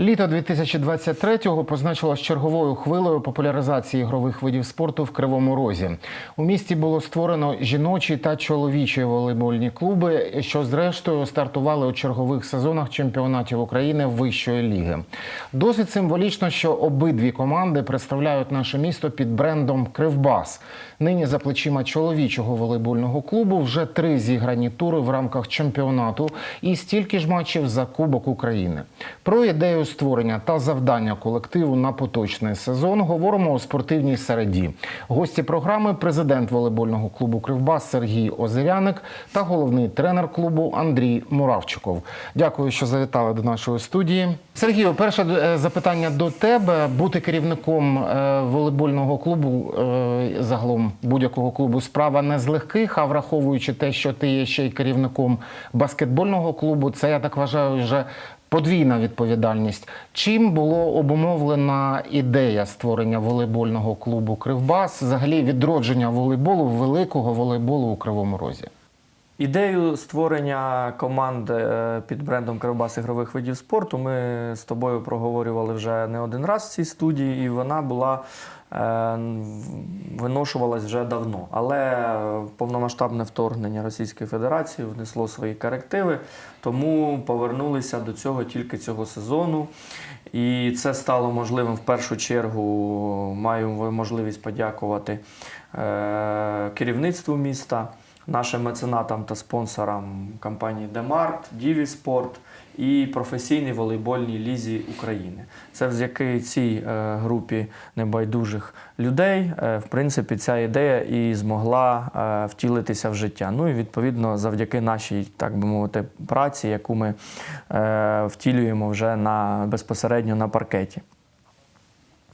Літо 2023-го позначилось черговою хвилею популяризації ігрових видів спорту в Кривому Розі. У місті було створено жіночі та чоловічі волейбольні клуби, що зрештою стартували у чергових сезонах чемпіонатів України вищої ліги. Досить символічно, що обидві команди представляють наше місто під брендом Кривбас. Нині за плечима чоловічого волейбольного клубу вже три зіграні тури в рамках чемпіонату і стільки ж матчів за Кубок України. Про ідею створення та завдання колективу на поточний сезон говоримо у спортивній середі. Гості програми президент волейбольного клубу Кривбас Сергій Озеряник та головний тренер клубу Андрій Муравчиков. Дякую, що завітали до нашої студії. Сергію, перше е, запитання до тебе. Бути керівником е, волейбольного клубу е, загалом будь-якого клубу справа не з легких, а враховуючи те, що ти є ще й керівником баскетбольного клубу, це я так вважаю вже подвійна відповідальність. Чим було обумовлена ідея створення волейбольного клубу Кривбас, взагалі відродження волейболу, великого волейболу у Кривому Розі? Ідею створення команд е, під брендом Кривбас ігрових видів спорту ми з тобою проговорювали вже не один раз в цій студії, і вона була е, виношувалась вже давно. Але повномасштабне вторгнення Російської Федерації внесло свої корективи, тому повернулися до цього тільки цього сезону. І це стало можливим в першу чергу. Маю можливість подякувати е, керівництву міста нашим меценатам та спонсорам компанії Демарт, Діві Спорт і професійній волейбольній лізі України. Це завдяки цій е, групі небайдужих людей. е, в принципі, ця ідея і змогла е, втілитися в життя. Ну і відповідно завдяки нашій, так би мовити, праці, яку ми втілюємо вже на безпосередньо на паркеті.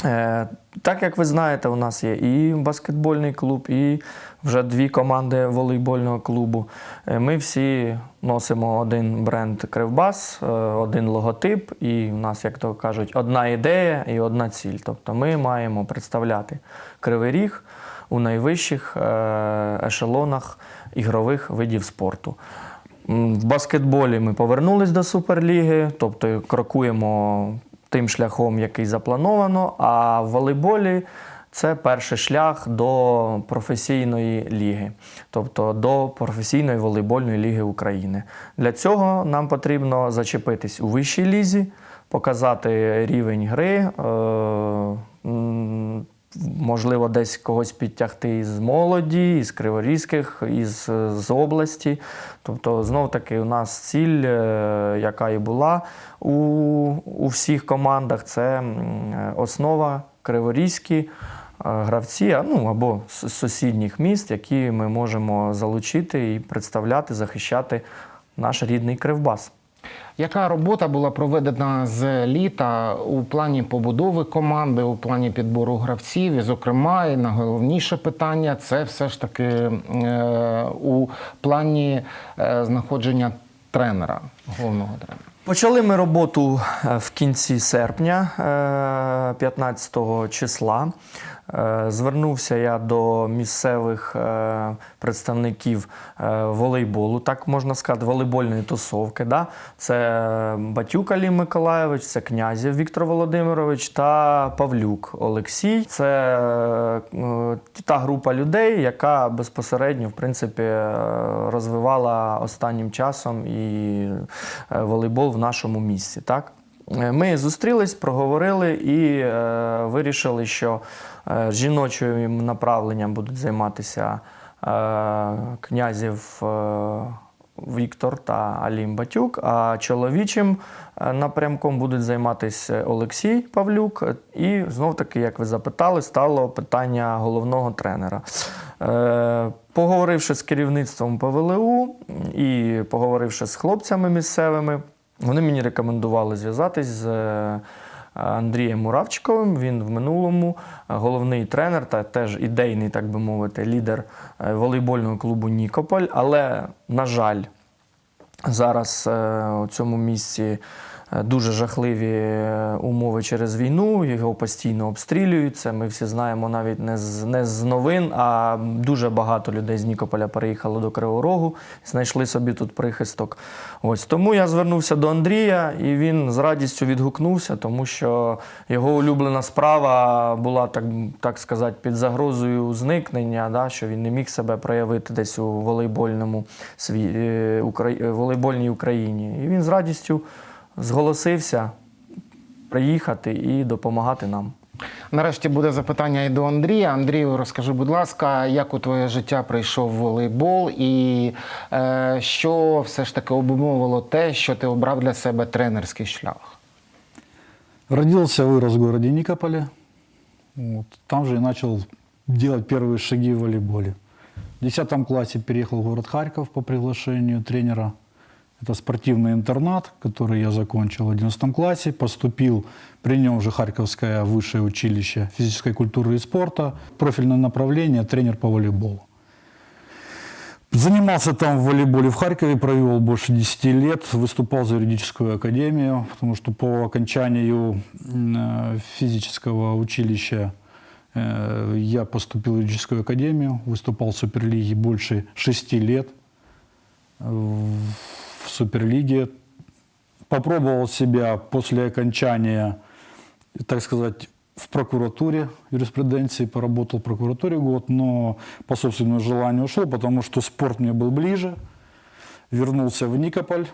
Е, Так як ви знаєте, у нас є і баскетбольний клуб, і вже дві команди волейбольного клубу. Е, Ми всі носимо один бренд Кривбас, е, один логотип, і в нас, як то кажуть, одна ідея і одна ціль. Тобто ми маємо представляти Кривий Ріг у найвищих ешелонах ігрових видів спорту. В баскетболі ми повернулись до Суперліги, тобто крокуємо тим шляхом, який заплановано. А в волейболі це перший шлях до професійної ліги, тобто до професійної волейбольної ліги України. Для цього нам потрібно зачепитись у вищій лізі, показати рівень гри. е, Можливо, десь когось підтягти із молоді, із криворізьких, із з області. Тобто, знов таки, у нас ціль, е, яка і була у, у всіх командах, це е, основа криворізькі е, гравці, ну або з сусідніх міст, які ми можемо залучити і представляти, захищати наш рідний кривбас. Яка робота була проведена з літа у плані побудови команди, у плані підбору гравців? І, зокрема, і найголовніше питання це все ж таки е, у плані е, знаходження тренера, головного тренера. Почали ми роботу е, в кінці серпня, е, 15 числа. Е, Звернувся я до місцевих е, представників е, волейболу, так можна сказати, волейбольної тусовки. Да? Це Батюк Алім Миколайович, це Князів Віктор Володимирович та Павлюк Олексій. Це та група людей, яка безпосередньо в принципі, розвивала останнім часом і волейбол в нашому місті. Так? Е, Ми зустрілись, проговорили і е, вирішили, що е, жіночим направленням будуть займатися е, князів е, Віктор та Алім Батюк, а чоловічим е, напрямком будуть займатися Олексій Павлюк. І знов таки, як ви запитали, стало питання головного тренера. Е, Поговоривши з керівництвом ПВЛУ і поговоривши з хлопцями місцевими, вони мені рекомендували зв'язатись з е, Андрієм Муравчиковим. Він в минулому е, головний тренер та теж ідейний, так би мовити, лідер е, волейбольного клубу Нікополь. Але, на жаль, зараз у цьому місці дуже жахливі е, умови через війну. Його постійно обстрілюють. Це ми всі знаємо навіть не з не з новин. А дуже багато людей з Нікополя переїхало до Кривого Рогу, знайшли собі тут прихисток. Ось тому я звернувся до Андрія, і він з радістю відгукнувся, тому що його улюблена справа була так, так сказати, під загрозою зникнення, да, що він не міг себе проявити десь у волейбольному сві... е, Украї... е, волейбольній Україні. І він з радістю зголосився приїхати і допомагати нам. Нарешті буде запитання і до Андрія. Андрію, розкажи, будь ласка, як у твоє життя прийшов волейбол, і е, що все ж таки обумовило те, що ти обрав для себе тренерський шлях? Родился, вырос в городе Никополе. Вот. Там же и начал делать первые шаги в волейболе. В 10 классе переехал в город Харьков по приглашению тренера. Это спортивный интернат, который я закончил в 11 классе. Поступил при нем же Харьковское высшее училище физической культуры и спорта. Профильное направление – тренер по волейболу. Занимался там в волейболе в Харькове, провел больше 10 лет, выступал за юридическую академию, потому что по окончанию э, физического училища э, я поступил в юридическую академию, выступал в Суперлиге больше 6 лет. В Суперлиге попробовал себя после окончания, так сказать, в прокуратуре юриспруденции, поработал в прокуратуре год, но по собственному желанию ушел, потому что спорт мне был ближе. Вернулся в Никополь,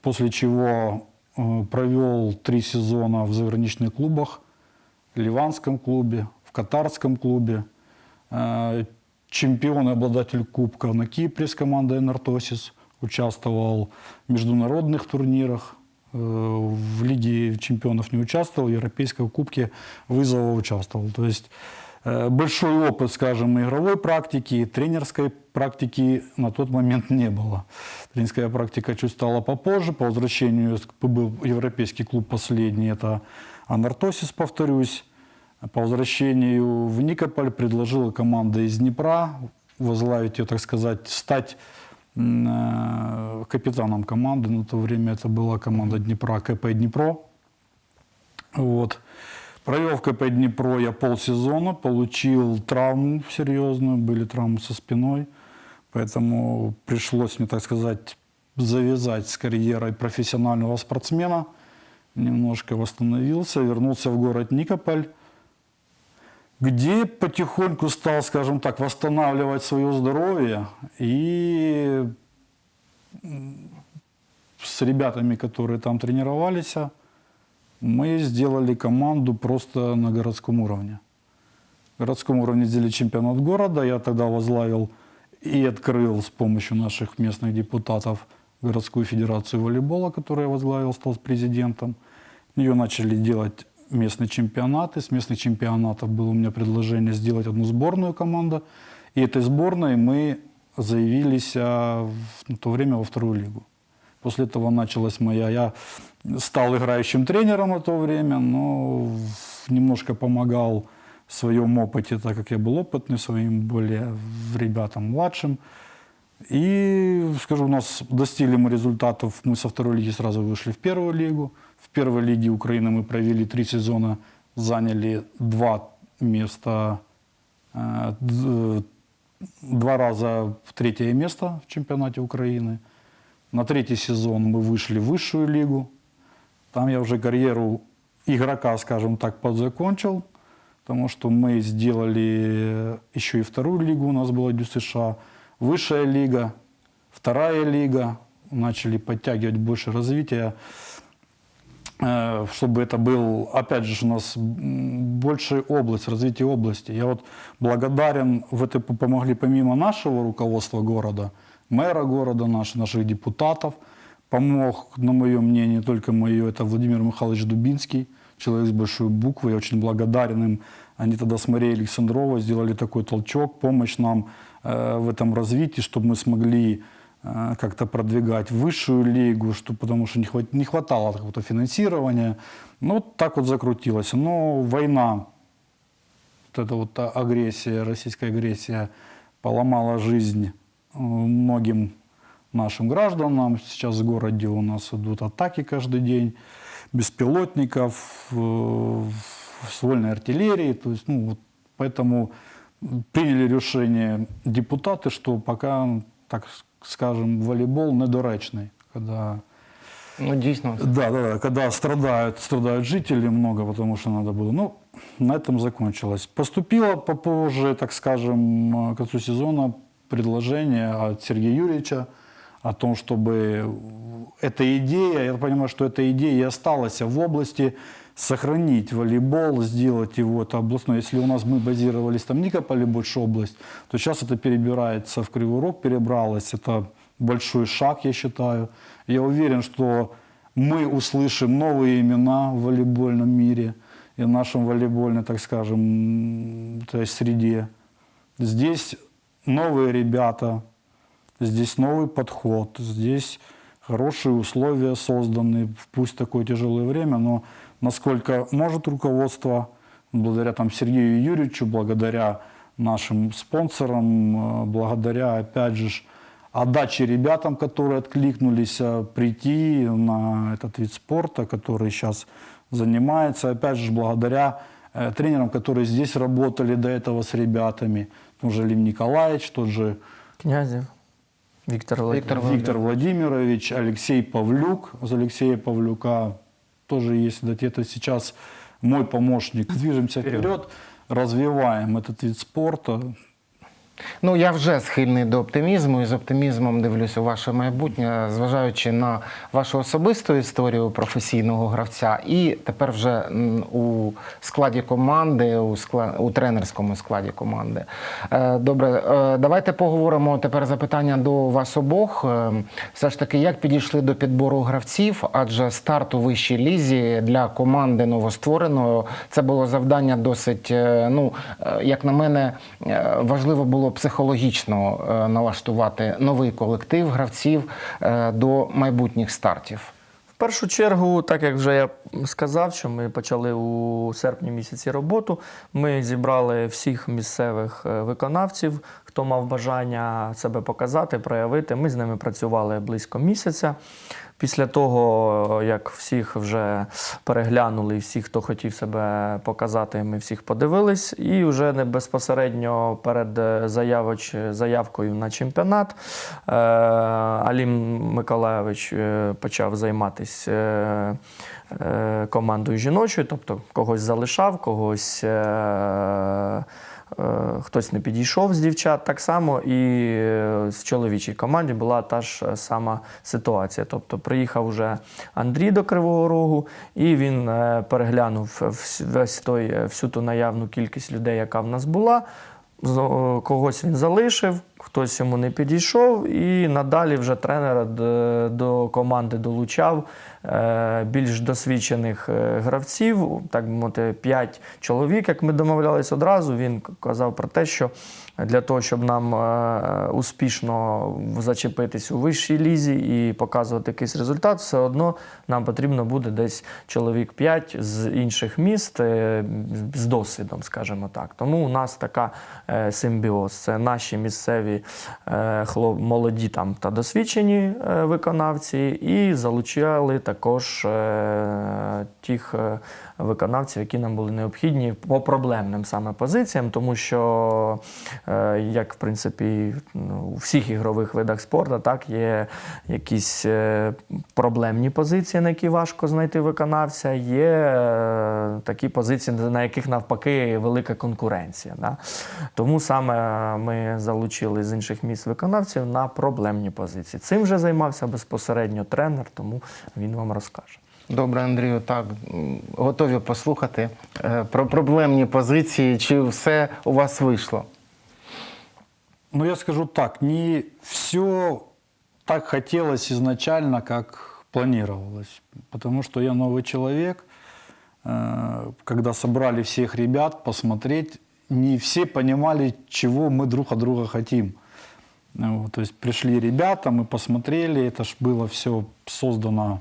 после чего э, провел три сезона в заграничных клубах, в Ливанском клубе, в Катарском клубе, Э, чемпион и обладатель кубка на Кипре с командой «Нартосис», участвовал в международных турнирах, э, в Лиге чемпионов не участвовал, в Европейском кубке вызова участвовал. То есть э, большой опыт, скажем, игровой практики, тренерской практики на тот момент не было. Тренерская практика чуть стала попозже. По возвращению был европейский клуб последний, это Анартосис, повторюсь. По возвращению в Никополь предложила команда из Днепра возглавить ее, так сказать, стать капитаном команды. На то время это была команда Днепра, КП Днепро. Вот. Провел в КП Днепро я полсезона, получил травму серьезную, были травмы со спиной, поэтому пришлось мне, так сказать, завязать с карьерой профессионального спортсмена. Немножко восстановился, вернулся в город Никополь, где потихоньку стал, скажем так, восстанавливать свое здоровье и с ребятами, которые там тренировались, мы сделали команду просто на городском уровне. В городском уровне сделали чемпионат города. Я тогда возглавил и открыл с помощью наших местных депутатов городскую федерацию волейбола, которую я возглавил, стал президентом. Ее начали делать местные чемпионаты. С местных чемпионатов было у меня предложение сделать одну сборную команду. И этой сборной мы заявились а, в то время во вторую лигу. После этого началась моя... Я стал играющим тренером на то время, но немножко помогал в своем опыте, так как я был опытный, своим более ребятам младшим. И, скажу, у нас достигли мы результатов. Мы со второй лиги сразу вышли в первую лигу. Первой лиге Украины мы провели три сезона, заняли два места, э, два раза в третье место в чемпионате Украины. На третий сезон мы вышли в высшую лигу. Там я уже карьеру игрока, скажем так, подзакончил, потому что мы сделали еще и вторую лигу, у нас была ДЮСШ, высшая лига, вторая лига, начали подтягивать больше развития, чтобы это был, опять же, у нас м, больше область, развитие области. Я вот благодарен, в это помогли помимо нашего руководства города, мэра города, наших, наших депутатов, помог, на мое мнение, не только мое, это Владимир Михайлович Дубинский, человек с большой буквы, я очень благодарен им. Они тогда с Марией Александровой сделали такой толчок, помощь нам э, в этом развитии, чтобы мы смогли э, как-то продвигать высшую лигу, что, потому что не, хват- не хватало какого-то финансирования. Ну, вот так вот закрутилось. Но война, вот эта вот агрессия, российская агрессия поломала жизнь э, многим нашим гражданам. Сейчас в городе у нас идут атаки каждый день беспилотников, э, ствольной артиллерии. То есть, ну, вот поэтому приняли решение депутаты, что пока, так скажем, волейбол недоречный. Когда Ну дійсно. да, да, да, когда страдают, страдают жители много, потому что надо было. Ну, на этом закончилось. Поступило попозже, так скажем, э, к концу сезона предложение от Сергея Юрьевича о том, чтобы эта идея, я понимаю, что эта идея и осталась в области, сохранить волейбол, сделать его это областной. Если у нас мы базировались там Никополе, больше область, то сейчас это перебирается в Кривой Рог, перебралось. Это большой шаг, я считаю. Я уверен, что мы услышим новые имена в волейбольном мире и в нашем волейбольной, так скажем, то есть среде. Здесь новые ребята, здесь новый подход, здесь хорошие условия созданы, пусть такое тяжелое время, но насколько может руководство, благодаря там Сергею Юрьевичу, благодаря нашим спонсорам, э, благодаря, опять же, ж, отдаче ребятам, которые откликнулись э, прийти на этот вид спорта, который сейчас занимается, опять же, благодаря э, тренерам, которые здесь работали до этого с ребятами, тот же Лим Николаевич, тот же Князів. Віктор Володимирович. Віктор Виктор Владимирович, Алексей Павлюк. За Алексея Павлюка тоже есть где-то сейчас мой помощник. Движемся вперед, развиваем этот вид спорта. Ну я вже схильний до оптимізму і з оптимізмом дивлюсь у ваше майбутнє, зважаючи на вашу особисту історію професійного гравця, і тепер вже у складі команди, у скла... у тренерському складі команди. Е, Добре, е, давайте поговоримо тепер запитання до вас обох. Е, Все ж таки, як підійшли до підбору гравців? Адже старт у вищій лізі для команди новоствореної це було завдання досить, ну як на мене, важливо було психологічно е, налаштувати новий колектив гравців е, до майбутніх стартів. В першу чергу, так як вже я сказав, що ми почали у серпні місяці роботу. Ми зібрали всіх місцевих е, виконавців, хто мав бажання себе показати, проявити. Ми з ними працювали близько місяця. Після того, як всіх вже переглянули, всіх, хто хотів себе показати, ми всіх подивились. І вже не безпосередньо перед е, заявоч, заявкою на чемпіонат е, Алім Миколайович е, почав займатися командою жіночою, тобто когось залишав, когось. Е, Е, Хтось не підійшов з дівчат, так само і е, в чоловічій команді була та ж сама ситуація. Тобто приїхав вже Андрій до Кривого Рогу, і він е, переглянув весь той, е, всю ту наявну кількість людей, яка в нас була. З- Когось він залишив, хтось йому не підійшов, і надалі вже тренер д- до команди долучав е, більш досвідчених е, гравців, так би мовити, 5 чоловік, як ми домовлялись одразу. Він казав про те, що для того, щоб нам е, успішно зачепитись у вищій лізі і показувати якийсь результат, все одно нам потрібно буде десь чоловік 5 з інших міст е, з досвідом, скажімо так. Тому у нас така е, симбіоз. Це наші місцеві е, молоді там та досвідчені е, виконавці, і залучали також е, тих е, виконавців, які нам були необхідні по проблемним саме позиціям, тому що, е, як в принципі ну, у всіх ігрових видах спорту, так є якісь е, проблемні позиції, на які важко знайти виконавця. Є е, такі позиції, на яких навпаки велика конкуренція. Да? Тому саме ми залучили з інших міст виконавців на проблемні позиції. Цим вже займався безпосередньо тренер, тому він вам розкаже. Добре, Андрію, так м, готові послухати е, про проблемні позиції. Чи все у вас вийшло? Ну, я скажу так, не все так хотелось изначально, как планировалось. Потому что я новый человек. Э, Когда собрали всех ребят посмотреть, не все понимали, чего мы друг от друга хотим. Ну, Вот, то есть пришли ребята, мы посмотрели, это ж было все создано, м,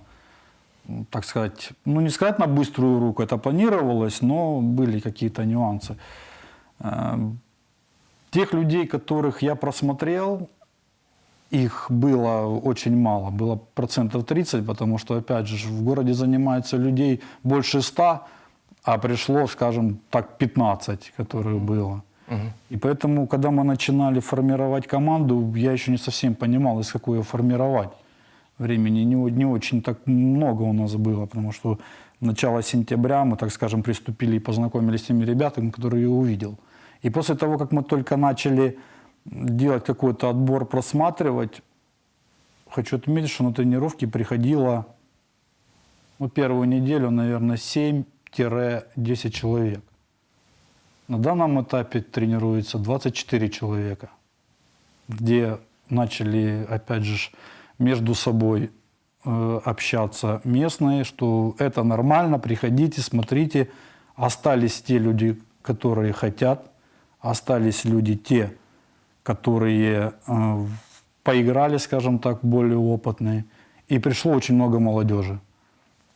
так сказать, ну не сказать на быструю руку, это планировалось, но были какие-то нюансы. Э, Тех людей, которых я просмотрел, их было очень мало, было процентов 30, потому что, опять же, в городе занимается людей больше 100, а пришло, скажем так, 15, которых было. И поэтому, когда мы начинали формировать команду, я еще не совсем понимал, из какой ее формировать. Времени не, не очень так много у нас было, потому что начало сентября мы, так скажем, приступили и познакомились с теми ребятами, которые я увидел. И после того, как мы только начали делать какой-то отбор, просматривать, хочу отметить, что на тренировки приходило ну, первую неделю, наверное, 7-10 человек. На данном этапе тренируется 24 человека, где начали, опять же, между собой э, общаться местные, что это нормально, приходите, смотрите. Остались те люди, которые хотят, остались люди те, которые э, поиграли, скажем так, более опытные. И пришло очень много молодежи.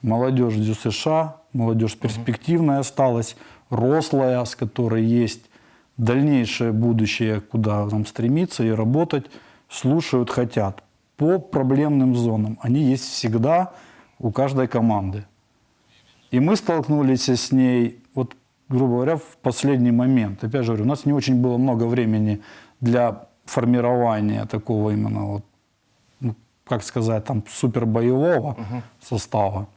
Молодежь из США, молодежь перспективная осталась, рослая, с которой есть дальнейшее будущее, куда нам стремиться и работать, слушают, хотят. По проблемным зонам. Они есть всегда у каждой команды. И мы столкнулись с ней, вот, грубо говоря, в последний момент. Опять же говорю, у нас не очень было много времени для формирования такого именно, вот, ну, как сказать, там, супербоевого состава.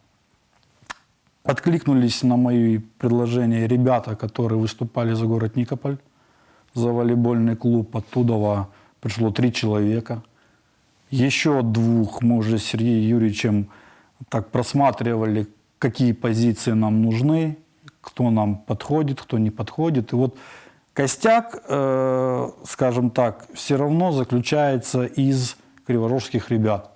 Откликнулись на мои предложения ребята, которые выступали за город Никополь, за волейбольный клуб. Оттуда пришло три человека. Еще двух мы уже с Сергеем Юрьевичем так просматривали, какие позиции нам нужны, кто нам подходит, кто не подходит. И вот костяк, э, скажем так, все равно заключается из криворожских ребят.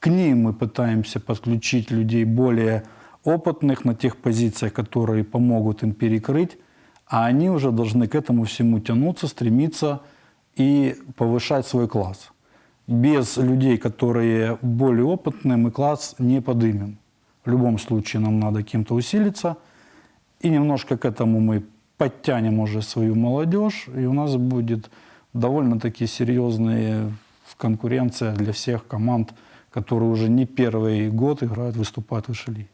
К ним мы пытаемся подключить людей более опытных на тех позициях, которые помогут им перекрыть, а они уже должны к этому всему тянуться, стремиться и повышать свой класс. Без людей, которые более опытные, мы класс не подымем. В любом случае нам надо кем-то усилиться, и немножко к этому мы подтянем уже свою молодежь, и у нас будет довольно-таки серьезная конкуренция для всех команд, которые уже не первый год играют, выступают в лиге.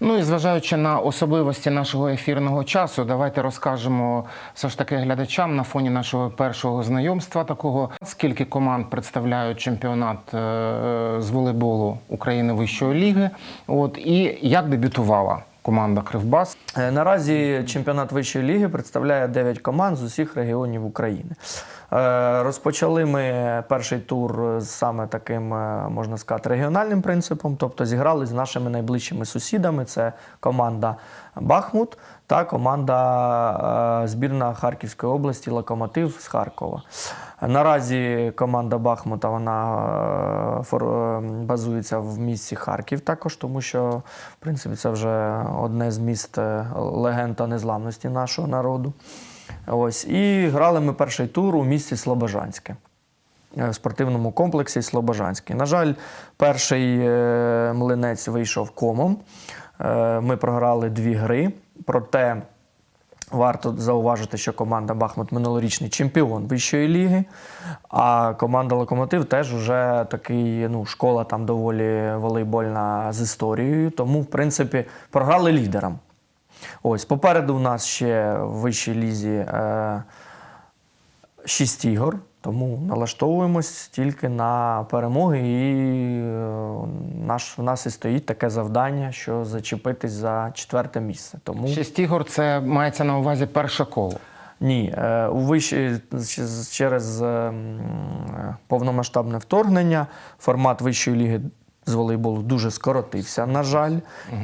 Ну і зважаючи на особливості нашого ефірного часу, давайте розкажемо все ж таки глядачам на фоні нашого першого знайомства такого, скільки команд представляють чемпіонат е, з волейболу України вищої ліги. От і як дебютувала команда Кривбас. Е, Наразі чемпіонат вищої ліги представляє 9 команд з усіх регіонів України. Е, Розпочали ми перший тур з саме таким, е, можна сказати, регіональним принципом, тобто зіграли з нашими найближчими сусідами. Це команда Бахмут та команда е, збірна Харківської області Локомотив з Харкова. Наразі команда Бахмута вона базується в місті Харків також, тому що в принципі це вже одне з міст легенд та незламності нашого народу. Ось і грали ми перший тур у місті Слобожанське. е, В спортивному комплексі Слобожанський. На жаль, перший е, млинець вийшов комом. Е, Ми програли дві гри. Проте Варто зауважити, що команда Бахмут минулорічний чемпіон вищої ліги, а команда Локомотив теж вже такий, ну, школа там доволі волейбольна з історією. Тому, в принципі, програли лідерам. Ось попереду у нас ще в вищій лізі е, 6 ігор, тому налаштовуємось тільки на перемоги. І е, наш, в нас і стоїть таке завдання, що зачепитись за четверте місце. Тому Шість ігор це мається на увазі перше коло. ні, е, у вищій з- через е, повномасштабне вторгнення формат вищої ліги з волейболу дуже скоротився, на жаль,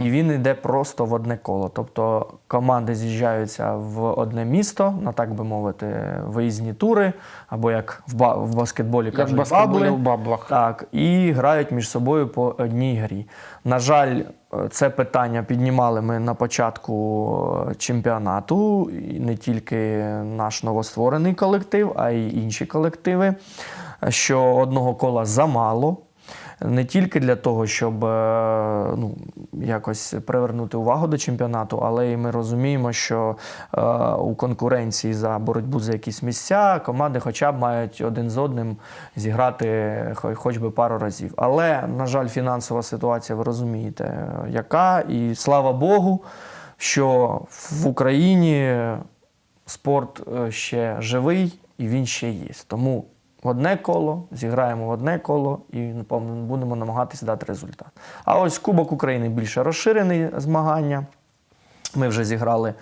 і він йде просто в одне коло. Тобто команди з'їжджаються в одне місто, на так би мовити, виїзні тури, або як в, ба- в баскетболі Як кажуть, баскетболі бабли. в баблах. Так, і грають між собою по одній грі. На жаль, е, це питання піднімали ми на початку е, чемпіонату, і не тільки наш новостворений колектив, а й інші колективи. Що одного кола замало. Не тільки для того, щоб е, ну, якось привернути увагу до чемпіонату, але і ми розуміємо, що е, у конкуренції за боротьбу за якісь місця команди хоча б мають один з одним зіграти хоч би пару разів. Але, на жаль, фінансова ситуація, ви розумієте, яка, і слава Богу, що в Україні спорт е, ще живий і він ще є. Тому одне коло зіграємо в одне коло і напевно будемо намагатися дати результат. А ось Кубок України більше розширений змагання. Ми вже зіграли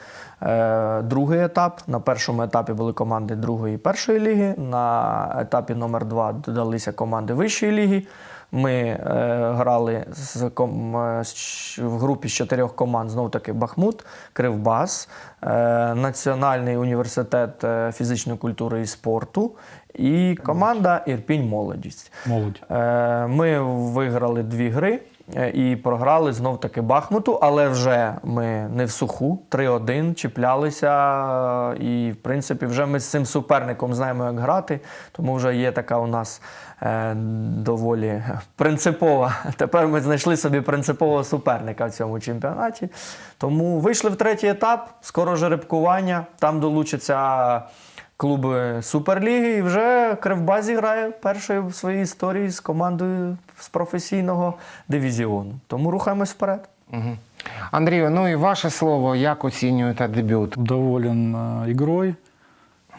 другий етап. На першому етапі були команди другої і першої ліги. На етапі номер два додалися команди вищої ліги. Ми е, грали з, ком, е, в групі з чотирьох команд знов таки Бахмут, Кривбас, е, Національний університет е, фізичної культури і спорту і команда Ірпінь Молодість. Молодь. Е, Ми виграли дві гри е, і програли знов таки Бахмуту, але вже ми не в суху, 3-1 чіплялися. е, І, в принципі, вже ми з цим суперником знаємо, як грати. Тому вже є така у нас е, доволі принципова. Тепер ми знайшли собі принципового суперника в цьому чемпіонаті. Тому вийшли в третій етап, скоро жеребкування. Там долучаться клуби Суперліги, і вже Кривбас зіграє першою в своїй історії з командою з професійного дивізіону. Тому рухаємось вперед. Мгм. Андрію, ну і ваше слово, як оцінюєте дебют? Доволен э, игрой.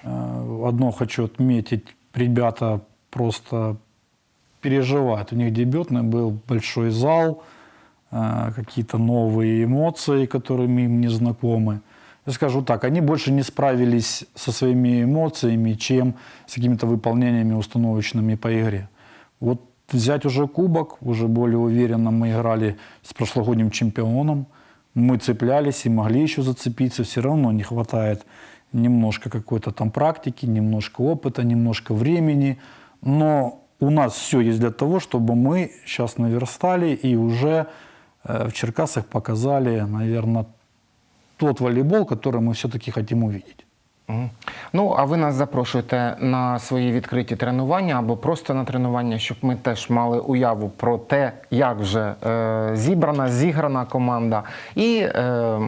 Э, одно хочу отметить, ребята просто переживают. У них дебютный был большой зал, э, какие-то новые эмоции, которыми им не знакомы. Я скажу так, они больше не справились со своими эмоциями, чем с какими-то выполнениями установочными по игре. Вот взять уже кубок, уже более уверенно мы играли с прошлогодним чемпионом, мы цеплялись и могли еще зацепиться, все равно не хватает немножко какой-то там практики, немножко опыта, немножко времени, но у нас все есть для того, чтобы мы сейчас наверстали и уже э, в Черкасах показали, наверное, тот волейбол, который мы все-таки хотим увидеть. Ну, а ви нас запрошуєте на свої відкриті тренування або просто на тренування, щоб ми теж мали уяву про те, як вже е, зібрана, зіграна команда, і е,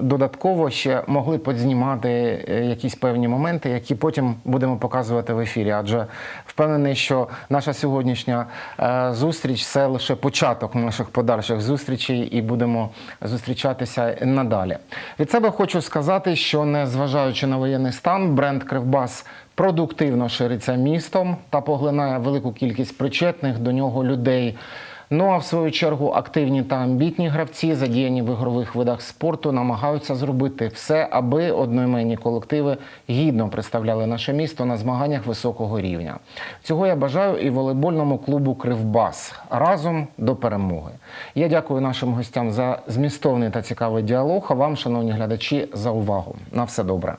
додатково ще могли підзнімати е, якісь певні моменти, які потім будемо показувати в ефірі. Адже впевнений, що наша сьогоднішня е, зустріч це лише початок наших подальших зустрічей, і будемо зустрічатися надалі. Від себе хочу сказати, що незважаючи на воєнний стан, бренд Кривбас продуктивно шириться містом та поглинає велику кількість причетних до нього людей. Ну а в свою чергу активні та амбітні гравці, задіяні в ігрових видах спорту, намагаються зробити все, аби одноіменні колективи гідно представляли наше місто на змаганнях високого рівня. Цього я бажаю і волейбольному клубу Кривбас разом до перемоги. Я дякую нашим гостям за змістовний та цікавий діалог. А вам, шановні глядачі, за увагу. На все добре.